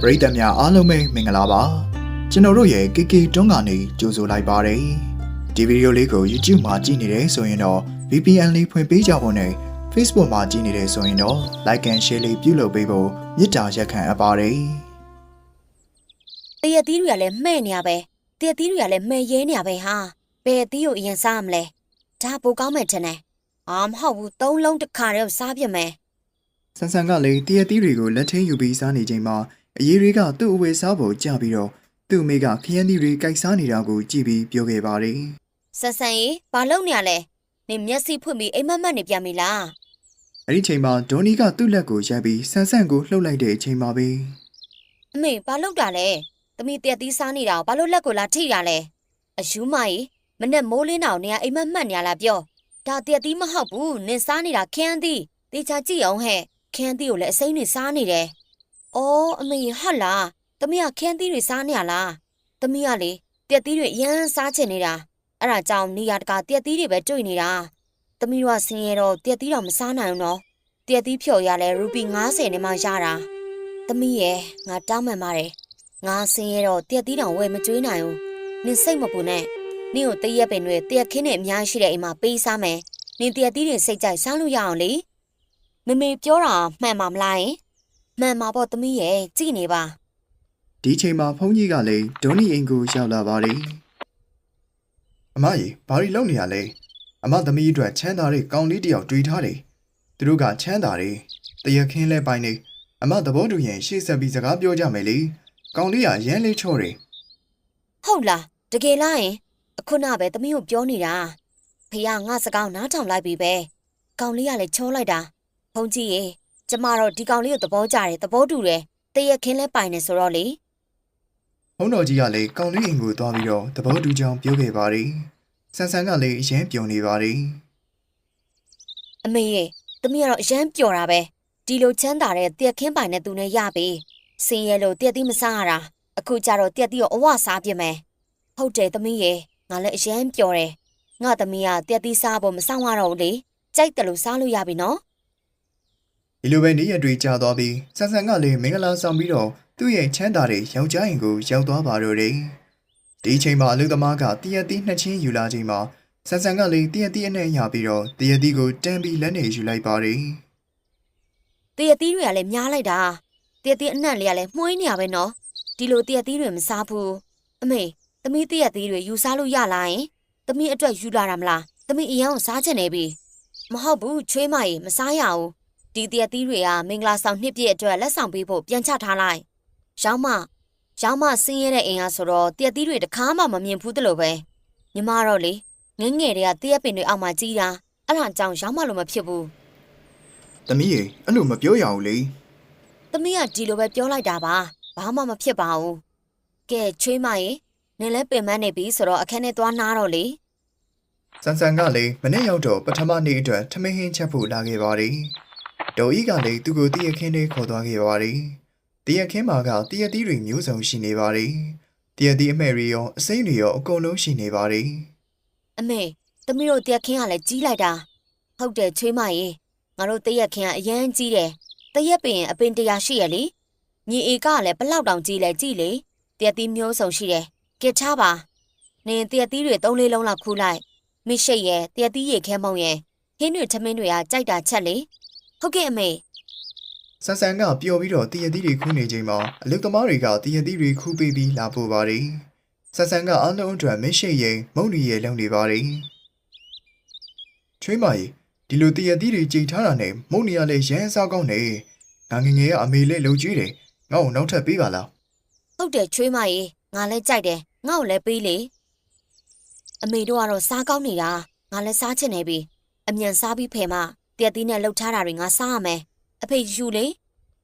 ပရိသတ်များအားလုံးပဲမင်္ဂလာပါကျွန်တော်တို့ရဲ့ KK တွန်းကနေကြိုဆိုလိုက်ပါတယ်ဒီဗီဒီယိုလေးကို YouTube မှာကြည့်နေတယ်ဆိုရင်တော့ VPN လေးဖွင့်ပေးကြဖို့နဲ့ Facebook မှာကြည့်နေတယ်ဆိုရင်တော့ Like and Share လေးပြုလုပ်ပေးဖို့မေတ္တာရက်ခံအပ်ပါတယ်တရက်သီးတွေကလည်းမှဲ့နေရပဲတရက်သီးတွေကလည်းမှဲ့ရဲနေရပဲဟာဘယ်သီးကိုအရင်စားမလဲဒါပိုကောင်းမယ်ထင်တယ်အာမဟုတ်ဘူးသုံးလုံးတစ်ခါတည်းစားပြမယ်ဆန်ဆန်ကလည်းတရက်သီးတွေကိုလက်ထင်းယူပြီးစားနေချိန်မှာ အရေးတွေကသူ့အဝယ်စားဖို့ကြပြီးတော့သူ့အမေကခရမ်းသီးတွေကြိုက်စားနေတာကိုကြည့်ပြီးပြောခဲ့ပါတယ်ဆက်ဆန်ကြီးဘာလုပ်နေရလဲနေမျက်စိဖွင့်ပြီးအိမ်မက်မက်နေပြန်ပြီလားအဲ့ဒီချိန်မှာဒေါ်နီကသူ့လက်ကိုရိုက်ပြီးဆန်ဆန်ကိုလှုပ်လိုက်တဲ့အချိန်မှာပဲအမေဘာလုပ်တာလဲသမီးတရက်သီးစားနေတာကိုဘာလို့လက်ကိုလာထိတာလဲအယူမကြီးမနဲ့မိုးလင်းတောင်နေရအိမ်မက်မက်နေရလားပြောဒါတရက်သီးမဟုတ်ဘူးနင်စားနေတာခန်းသီးတေချာကြည့်အောင်ဟဲ့ခန်းသီးကိုလည်းအစိမ့်နေစားနေတယ် အော်အမေဟာလားသမီးကခန်းသီးတွေစားနေရလားသမီးကလေတရက်သီးတွေအရန်စားချင်နေတာအဲ့ဒါကြောင့်နေရတကာတရက်သီးတွေပဲတွေ့နေတာသမီးတို့ကဆင်းရဲတော့တရက်သီးတော့မစားနိုင်ဘူးနော်တရက်သီးဖြော်ရလဲရူပီ90နဲ့မှရတာသမီးရဲ့ငါတောင်းမှန်ပါတယ်ငါဆင်းရဲတော့တရက်သီးတောင်ဝယ်မကျွေးနိုင်ဘူးနင်စိတ်မပူနဲ့နင့်ကိုတရက်ပင်တွေတရက်ခင်းနဲ့အများကြီးရှိတဲ့အိမ်မှာပေးစားမယ်နင်တရက်သီးတွေစိတ်ကြိုက်စားလို့ရအောင်လေမမေပြောတာမှန်ပါမလားယင် မှန်ပါပေါ့သမီးရဲ့ကြည်နေပါဒီချိန်မှာဖုန်းကြီးကလည်းဒေါ်နီအိမ်ကိုရောက်လာပါတယ်အမကြီးဘာရီလုံနေရလဲအမသမီးအတွက်ချမ်းသာတဲ့ကောင်းလေးတစ်ယောက်တွေးထားတယ်သူတို့ကချမ်းသာတယ်တရခင်းလဲပိုင်းနေအမသဘောတူရင်ရှေ့ဆက်ပြီးစကားပြောကြမယ်လေကောင်းလေးကရမ်းလေးချော့တယ်ဟုတ်လားတကယ်လားယင်အခုနပဲသမီးကိုပြောနေတာဖေကငါစကားနားထောင်လိုက်ပြီပဲကောင်လေးကလည်းချောလိုက်တာဘုန်းကြီးရေ ကျမတော့ဒီကောင်လေးကိုသဘောကျတယ်သဘောတူတယ်တရက်ခင်းလဲပိုင်နေဆိုတော့လေဘုန်းတော်ကြီးကလည်းကောင်းလေးအိမ်ကိုသွားပြီးတော့သဘောတူကြောင်းပြောခဲ့ပါတယ်ဆန်ဆန်ကလည်းအရင်ပြုံနေပါတယ်အမေရေသမီးကတော့အရန်ပျော်တာပဲဒီလိုချမ်းသာတဲ့တရက်ခင်းပိုင်နဲ့သူနဲ့ရပြီစင်ရဲလို့တရက်သီးမစားရတာအခုကျတော့တရက်သီးကိုအဝစားပြစ်မယ်ဟုတ်တယ်သမီးရေငါလည်းအရန်ပျော်တယ်ငါသမီးကတရက်သီးစားဖို့မဆောင်ရတော့ဘူးလေကြိုက်တယ်လို့စားလို့ရပြီနော် ဒီလိုပဲနေ့ရက်တွေကြာသွားပြီးဆန်ဆန်ကလည်းမင်္ဂလာဆောင်ပြီးတော့သူ့ရဲ့ချမ်းသာတဲ့ယောက်ျားအိမ်ကိုရောက်သွားပါတော့တယ်ဒီအချိန်မှာအလုသမားကတရက်သီးနှစ်ချင်းယူလာချိန်မှာဆန်ဆန်ကလည်းတရက်သီးအနဲ့ရပြီးတော့တရက်သီးကိုတန်းပြီးလက်နဲ့ယူလိုက်ပါတယ်တရက်သီးတွေကလည်းများလိုက်တာတရက်သီးအနံ့လေးကလည်းမှုှေးနေရပဲနော်ဒီလိုတရက်သီးတွေမစားဘူးအမေသမီးတရက်သီးတွေယူစားလို့ရလားယင်သမီးအတွက်ယူလာတာမလားသမီးအရင်ကစားချင်နေပြီမဟုတ်ဘူးချွေးမကြီးမစားရဘူး ဒီတရက်သီးတွေကမင်္ဂလာဆောင်နှစ်ပြည့်အတွက်လက်ဆောင်ပေးဖို့ပြန်ချထားလိုက်ရောင်းမရောင်းမဆင်းရဲတဲ့အိမ်ကဆိုတော့တရက်သီးတွေတခါမှမမြင်ဘူးတလို့ပဲညီမတော့လေငငယ်တွေကတရက်ပင်တွေအောက်မှာကြီးတာအဲ့ဒါကြောင့်ရောင်းမလို့မဖြစ်ဘူး။သမီးရေအဲ့လိုမပြောရဘူးလေ။သမီးကဒီလိုပဲပြောလိုက်တာပါ။ဘာမှမဖြစ်ပါဘူး။ကဲချွေးမရေနင်လည်းပင်မနေပြီဆိုတော့အခန်းထဲသွားနားတော့လေ။ဆန်ဆန်ကလည်းမနေ့ရောက်တော့ပထမနေ့အတွက်ထမင်းဟင်းချက်ဖို့လာခဲ့ပါတယ်။ ဒေါ်ကြီးကလည်းသူ့ကိုတရက်ခင်းလေးခေါ်သွားခဲ့ပါတယ်။တရက်ခင်းမှာကတရက်သီးတွေမျိုးစုံရှိနေပါတယ်။တရက်သီးအမဲတွေရောအစိမ့်တွေရောအကုန်လုံးရှိနေပါတယ်။အမေသမီးတို့တရက်ခင်းကလည်းကြီးလိုက်တာ။ဟုတ်တယ်ချွေးမရေငါတို့တရက်ခင်းကအရန်ကြီးတယ်။တရက်ပင်အပင်တရာရှိရလေ။ညီအေကကလည်းဘလောက်တောင်ကြီးလဲကြည်လေ။တရက်သီးမျိုးစုံရှိတယ်။ကစ်ထားပါ။နင်တရက်သီးတွေသုံးလေးလုံးလောက်ခူးလိုက်။မိရှိတ်ရဲ့တရက်သီးရေခဲမုံရဲ့ဟင်းတွေထမင်းတွေကကြိုက်တာချက်လေ။ ဟုတ်ကဲ့အမေ။ဆန်ဆန်ကပျော်ပြီးတော့တရက်သီးတွေခူးနေချိန်မှာအလုသမားတွေကတရက်သီးတွေခူးပေးပြီးလာပို့ပါတယ်။ဆန်ဆန်ကအားလုံးအတွက်မင်းရှိရင်မုံရီရဲ့လုံနေပါတယ်။ချွေးမကြီးဒီလိုတရက်သီးတွေကြိတ်ထားတာနဲ့မုံနေရလဲရမ်းစားကောင်းနေ။ငါငယ်ငယ်ကအမေလေးလုံကျွေးတယ်။ငါ့ကိုနောက်ထပ်ပေးပါလားဟုတ်တယ်ချွေးမရေငါလည်းကြိုက်တယ်ငါ့ကိုလည်းပေးလေအမေတို့ကတော့စားကောင်းနေတာငါလည်းစားချင်နေပြီအမြန်စားပြီးဖယ်မ တရက်သီးနဲ့လှုပ်ထားတာတွေငါစားရမယ်အဖေယူလေ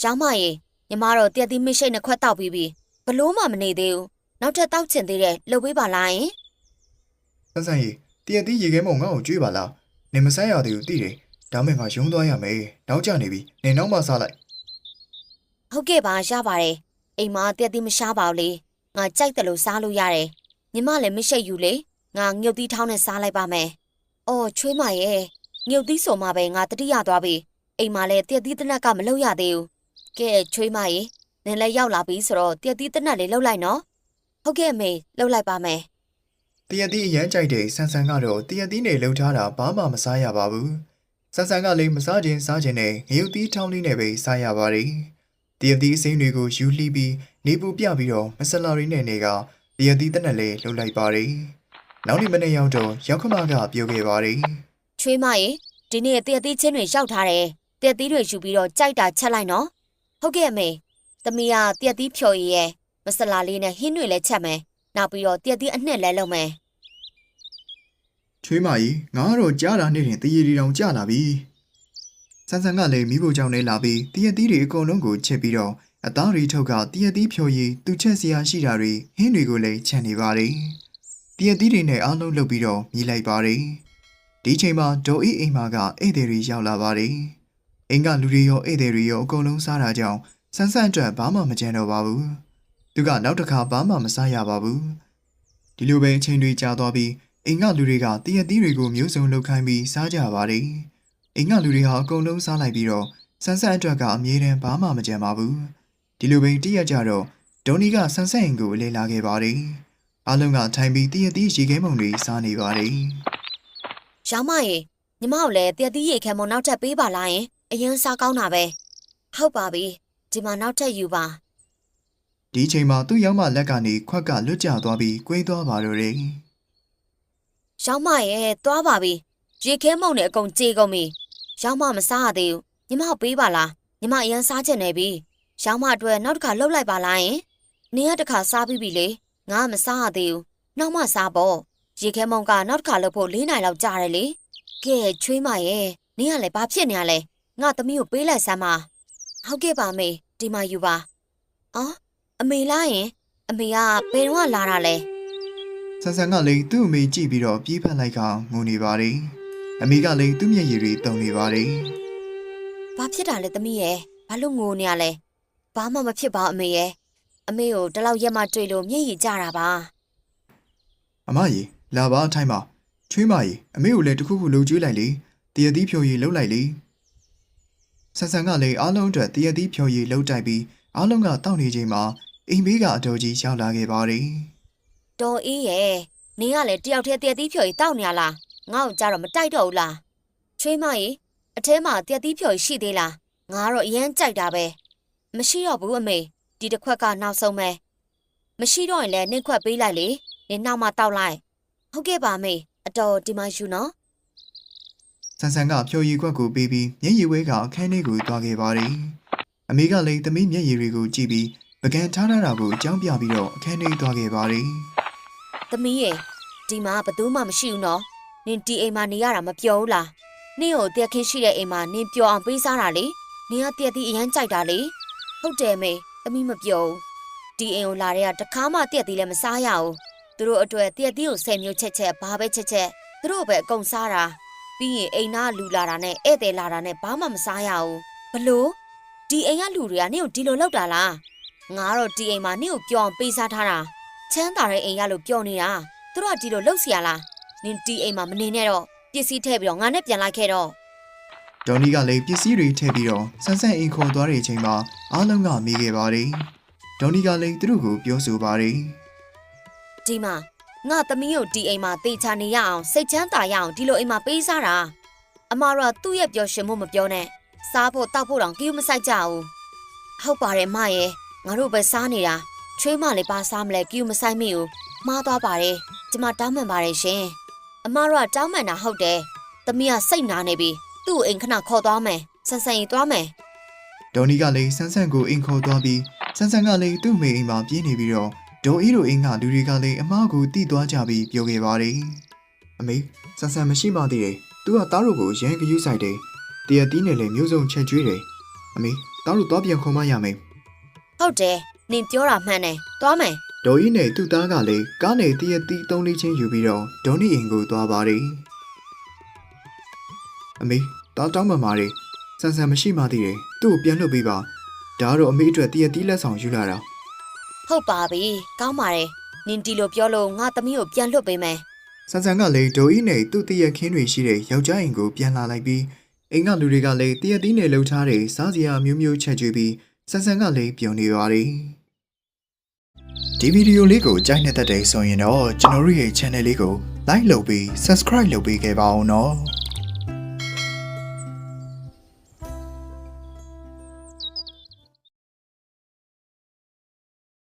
ရောင်းမရေညီမတော့တရက်သီးမရှိတ်နှစ်ခွက်တောက်ပြီးပြီဘလို့မှမနေသေးဘူးနောက်ထပ်တောက်ချင်သေးတယ်လှုပ်ပေးပါလားယင်။ဆန်းဆန်းကြီးတရက်သီးရေခဲမုံငါ့ကိုကျွေးပါလား။နေမဆန်းရသေးဘူးသိတယ်။ဒါမဲ့ငါရုံးသွားရမယ်။နောက်ကျနေပြီ။နေနောက်မှစားလိုက်ဟုတ်ကဲ့ပါရပါတယ်အိမ်မှာတရက်သီးမရှားပါဘူးလေငါကြိုက်တယ်လို့စားလို့ရတယ်ညီမလည်းမရှိတ်ယူလေငါငုတ်သီးထောင်းနဲ့စားလိုက်ပါမယ်အော်ချွေးမရဲ့ ငုတ်သီးဆိုမှပဲငါတတိယသွားပြီအိမ်မှာလည်းတရက်သီးတနက်ကမလုပ်ရသေးဘူးကဲချွေးမရေနင်လည်းရောက်လာပြီဆိုတော့တရက်သီးတနက်လေးလှုပ်လိုက်နော်ဟုတ်ကဲ့အမေလှုပ်လိုက်ပါမယ်တရက်သီးအရန်ကြိုက်တဲ့ဆန်ဆန်ကတော့တရက်သီးနဲ့လှုပ်ထားတာဘာမှမစားရပါဘူးဆန်ဆန်ကလည်းမစားခြင်းစားခြင်းနဲ့ငရုတ်သီးထောင်းလေးနဲ့ပဲစားရပါတယ်တရက်သီးအစိမ်းတွေကိုယူလှီးပြီးနေပူပြပြီးတော့မဆလာရီနဲ့နေကတရက်သီးတနက်လေးလှုပ်လိုက်ပါတယ်နောက်နေ့မနေ့ရောက်တော့ရောက်ခမကပြောခဲ့ပါတယ် ချွေးမရေဒီနေ့တရက်သီးချင်းတွေရောက်ထားတယ်တရက်သီးတွေယူပြီးတော့ကြိုက်တာချက်လိုက်နော်ဟုတ်ကဲ့အမေသမီးကတရက်သီးဖြော်ရည်ရဲ့မဆလာလေးနဲ့ဟင်းတွေလည်းချက်မယ်နောက်ပြီးတော့တရက်သီးအနှစ်လည်းလုပ်မယ်ချွေးမကြီးငါကတော့ကြားတာနဲ့တင်တရေတီတောင်ကြာလာပြီဆန်ဆန်ကလည်းမိဖို့ကြောင့်လည်းလာပြီးတရက်သီးတွေအကုန်လုံးကိုချက်ပြီးတော့အသားရီထုတ်ကတရက်သီးဖြိုရည်သူချက်စရာရှိတာတွေဟင်းတွေကိုလည်းချက်နေပါတယ်တရက်သီးတွေနဲ့အားလုံးလုပ်ပြီးတော့မြည်လိုက်ပါတယ် ဒီချိန်မှာဒေါ်အေးအိမ်မာကဧည့်သည်တွေရောက်လာပါတယ်အိမ်ကလူတွေရောဧည့်သည်တွေရောအကုန်လုံးစားတာကြောင့်ဆန်ဆန်အတွက်ဘာမှမကြံတော့ပါဘူးသူကနောက်တစ်ခါဘာမှမစားရပါဘူးဒီလိုပဲအချိန်တွေကြာသွားပြီးအိမ်ကလူတွေကတရက်သီးတွေကိုမျိုးစုံလှုပ်ခိုင်းပြီးစားကြပါတယ်။အိမ်ကလူတွေဟာအကုန်လုံးစားလိုက်ပြီးတော့ဆန်းဆန်းအတွက်ကအမြဲတမ်းဘာမှမကြံပါဘူး။ဒီလိုပဲတရက်ကြတော့ဒေါ်နီကဆန်းဆန်းအိမ်ကိုလေလာခဲ့ပါတယ်။အားလုံးကထိုင်ပြီးတရက်သီးရေခဲမုံတွေစားနေပါတယ် ရောင်းမရေညီမကိုလည်းတရက်သီးရေခဲမုံနောက်ထပ်ပေးပါလားယင်အရင်စားကောင်းတာပဲဟုတ်ပါပြီဒီမှာနောက်ထပ်ယူပါ။ဒီချိန်မှာသူ့ရောက်မလက်ကနေခွက်ကလွတ်ကျသွားပြီး꿰သွားပါတော့တယ်ရောင်းမရဲ့သွားပါပြီရေခဲမုံနဲ့အကုန်ကြေကုန်ပြီရောင်းမမစားရသေးဘူးညီမကိုပေးပါလားညီမအရင်စားချင်နေပြီရောင်းမအတွက်နောက်တစ်ခါလှုပ်လိုက်ပါလားယင်နင်ကတစ်ခါစားပြီးပြီလေငါကမစားရသေးဘူးနောက်မှစားပေါ့ ရေခဲမုံကနောက်တစ်ခါလှုပ်ဖို့၄နိုင်လောက်ကြာတယ်လေကဲချွေးမရဲ့နင်ကလည်းဘာဖြစ်နေရလဲငါသမီးကိုပေးလိုက်စမ်းပါဟုတ်ကဲ့ပါမေဒီမှာယူပါအော်အမေလားယင် အမေကဘယ်တော့လာတာလဲ။ဆန်းဆန်းကလည်းသူ့အမေကြည့်ပြီးတော့ပြေးဖက်လိုက်ကငိုနေပါတယ်။အမေကလည်းသူ့မျက်ရည်တွေတုံနေပါတယ်။ဘာဖြစ်တာလဲသမီးရဲ့ဘာလို့ငိုနေရလဲဘာမှမဖြစ်ပါအမေရဲ့အမေကိုတလောက်ရက်မှတွေ့လို့မျက်ရည်ကျတာပါအမကြီး လာပါအထိုင်ပါချွေးမကြီးအမေကိုလည်းတစ်ခုခုလှုပ်ကြွေးလိုက်လေတရသီးဖြိုရည်လှုပ်လိုက်လေဆန်ဆန်ကလည်းအားလုံးအတွက်တရသီးဖြိုရည်လှုပ်တိုက်ပြီးအားလုံးကတောက်နေချိန်မှာအိမ်ဘေးကအတော်ကြီးရောက်လာခဲ့ပါတယ်တော်အေးရဲ့နင်ကလည်းတယောက်တည်းတည့်သီးဖြော်ကြီးတောက်နေရလားငါ့ကိုကြတော့မတိုက်တော့ဘူးလားချွေးမကြီးအထဲမှာတည့်သီးဖြော်ကြီးရှိသေးလားငါကတော့အရန်ကြိုက်တာပဲမရှိတော့ဘူးအမေဒီတစ်ခွက်ကနောက်ဆုံးပဲမရှိတော့ရင်လည်းနှိတ်ခွက်ပေးလိုက်လေနင်နောက်မှတောက်လိုက် ဟုတ်ကဲ့ပါအမေအတော်ဒီမှာယူနော်ဆန်ဆန်ကဖြိုရည်ခွက်ကိုပေးပြီးမျက်ရည်ဝဲကအခန်းထဲကိုသွားခဲ့ပါတယ်အမေကလည်းသမီးမျက်ရည်တွေကိုကြည့်ပြီးပကံထားထားတာကိုအကြောင်းပြပြီးတော့အခန်းထဲသွားခဲ့ပါတယ်သမီးရဲ့ဒီမှာဘယ်သူမှမရှိဘူးနော်နင်ဒီအိမ်မှာနေရတာမပြောဘူးလားနင့်ကိုတက်ခင်းရှိတဲ့အိမ်မှာနင်ပျော်အောင်ပေးစားတာလေနင်ကတက်သီးအရန်ကြိုက်တာလေဟုတ်တယ်မေသမီးမပြောဘူးဒီအိမ်ကိုလာတဲ့ကတခါမှတက်သီးလည်းမစားရဘူး သူတို့အတွက်တရက်သီးကိုဆယ်မျိုးချက်ချက်ဘာပဲချက်ချက်သူတို့ပဲအကုန်စားတာပြီးရင်အိမ်သားလူလာတာနဲ့ဧည့်သည်လာတာနဲ့ဘာမှမစားရဘူးဘလို့ဒီအိမ်ကလူတွေကနင့်ကိုဒီလိုလောက်တာလားငါတော့ဒီအိမ်မှာနင့်ကိုပြောင်းပေးစားထားတာချမ်းသာတဲ့အိမ်ရလို့ပြောနေတာသူတို့ကဒီလိုလောက်စီရလားနင်ဒီအိမ်မှာမနေနဲ့တော့ပစ္စည်းထည့်ပြီးတော့ငါနဲ့ပြန်လိုက်ခဲ့တော့ဒေါ်နီကလည်းပစ္စည်းတွေထည့်ပြီးတော့ဆန်းဆန်းအိမ်ခေါ်သွားတဲ့အချိန်မှာအားလုံးကမေးခဲ့ပါတယ်ဒေါ်နီကလည်းသူတို့ကိုပြောဆိုပါတယ် ဒီမှာငါသမီးကိုဒီအိမ်မှာတေချာနေရအောင်စိတ်ချမ်းသာရအောင်ဒီလိုအိမ်မှာပေးစားတာအမတို့ကသူ့ရဲ့ပျော်ရွှင်မှုမပြောနဲ့စားဖို့တောက်ဖို့တောင်ကြည့်မဆိုင်ကြဘူးဟုတ်ပါတယ်မရဲ့ငါတို့ပဲစားနေတာချွေးမလေးပါစားမလဲကြည့်မဆိုင်မိဘူးမှားသွားပါတယ်ကျမတောင်းပန်ပါတယ်ရှင်အမတို့ကတောင်းပန်တာဟုတ်တယ်သမီးကစိတ်နာနေပြီသူ့ကိုအိမ်ခဏခေါ်သွားမယ်ဆန်ဆန်ရင်သွားမယ်။ဒေါ်နီကလည်းဆန်းဆန်းကိုအိမ်ခေါ်သွားပြီးဆန်းဆန်းကလည်းသူ့မိအိမ်မှာပြေးနေပြီးတော့ ဒေါ်အီတို့အိမ်ကလူတွေကလည်းအမားကိုတီးသွားကြပြီးပြောခဲ့ပါတယ်။အမေဆန်းဆန်းမရှိမှသေးတယ်။ तू ကသားတို့ကိုရမ်းကယူဆိုင်တယ်။တရတီးနဲ့လည်းမျိုးစုံချက်ကျွေးတယ်။အမေသားတို့သွားပြန်ခေါ်မရမယ်ဟုတ်တယ်နင်ပြောတာမှန်တယ်သွားမယ်။ဒေါ်အီနဲ့သူ့သားကလည်းကားနဲ့တရတီးသုံးလေးချင်းယူပြီးတော့ဒေါ်နီအိမ်ကိုသွားပါတယ်။အမေတားတောင်းပန်ပါတယ်။ဆန်းဆန်းမရှိမှသေးတယ်။သူ့ကိုပြန်လွတ်ပေးပါ။ဒါကတော့အမေအတွက်တရတီးလက်ဆောင်ယူလာတာ။ ဟုတ်ပါပြီကောင်းပါတယ်နင်ဒီလိုပြောလို့ငါသမီးကိုပြန်လွတ်ပေးမယ်ဆန်ဆန်ကလည်းဒိုအီနဲ့သူ့တရက်ခင်းတွေရှိတဲ့ယောက်ျားအိမ်ကိုပြန်လာလိုက်ပြီးအိမ်ကလူတွေကလည်းတရက်သီးနဲ့လှုပ်ထားတဲ့စားစရာမျိုးမျိုးချက်ကျွေးပြီးဆန်ဆန်ကလည်းပြုံနေပါတယ်ဒီဗီဒီယိုလေးကိုကြိုက်နေတဲ့တဲ့ဆိုရင်တော့ကျွန်တော်တို့ရဲ့ channel လေးကို like လုပ်ပြီး subscribe လုပ်ပေးခဲ့ပါအောင်နော်